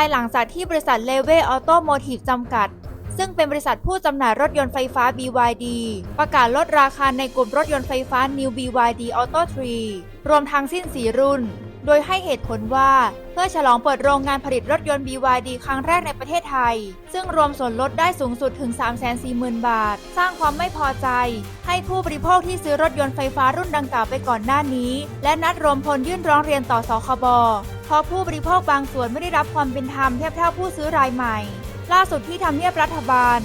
ายหลังจากที่บริษัทเลเวออโตโมทีฟจำกัด ซึ่งเป็นบริษัทผู้จำหน่ายรถยนต์ไฟฟ้า BYD ประกาศลดราคาในกลุ่มรถยนต์ไฟฟ้า New BYD Auto 3 รวมทั้งสิ้น 4 รุ่น โดยให้เหตุผลว่าเพื่อฉลองเปิดโรงงานผลิตรถยนต์ BYD ครั้งแรกในประเทศไทย ซึ่งรวมส่วนลดได้สูงสุดถึง 340,000 บาท สร้างความไม่พอใจ ให้ผู้บริโภคที่ซื้อรถยนต์ไฟฟ้ารุ่นดังกล่าวไปก่อนหน้านี้ และนัดรวมพลยื่นร้องเรียนต่อสคบเพราะผู้บริโภคบางส่วนไม่ได้รับความเป็นธรรมเทียบเท่าผู้ซื้อรายใหม่ ล่าสุดที่ทำเนียบรัฐบาล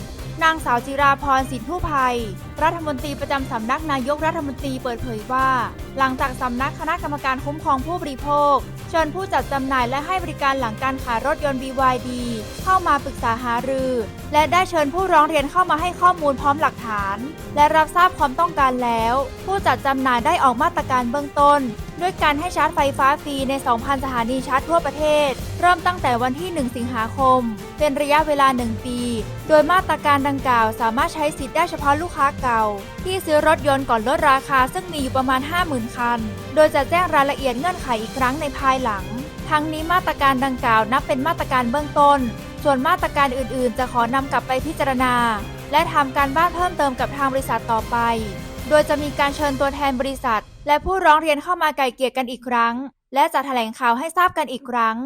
นางสาวจิราพรสินทุภัย รัฐมนตรีประจำสำนักนายกรัฐมนตรีเปิดเผยว่า หลังจากสำนักคณะกรรมการคุ้มครองผู้บริโภค เชิญผู้จัดจำหน่ายและให้บริการหลังการขายรถยนต์ BYD เข้ามาปรึกษาหารือ และได้เชิญผู้ร้องเรียนเข้ามาให้ข้อมูลพร้อมหลักฐาน และรับทราบความต้องการแล้ว ผู้จัดจำหน่ายได้ออกมาตรการเบื้องต้น ด้วยการให้ชาร์จไฟฟ้าฟรีใน 2,000 สถานีชาร์จทั่วประเทศ เริ่มตั้งแต่วันที่ 1 สิงหาคม เป็นระยะเวลา 1 ปี โดยมาตรการดังกล่าวสามารถใช้สิทธิ์ได้เฉพาะลูกค้าเก่า ที่ซื้อรถยนต์ก่อนลดราคาซึ่งมีอยู่ประมาณ 50,000 คัน โดยจะแจ้งรายละเอียดเงื่อนไขอีกครั้งในภายหลัง ทั้งนี้มาตรการดังกล่าวนับเป็นมาตรการเบื้องต้น ส่วนมาตรการอื่น ๆ จะขอนำกลับไปพิจารณา และทำการบ้านเพิ่มเติมกับทางบริษัทต่อไป โดยจะมีการเชิญตัวแทนบริษัท และผู้ร้องเรียนเข้ามาไกล่เกลี่ยกันอีกครั้ง และจะแถลงข่าวให้ทราบกันอีกครั้ง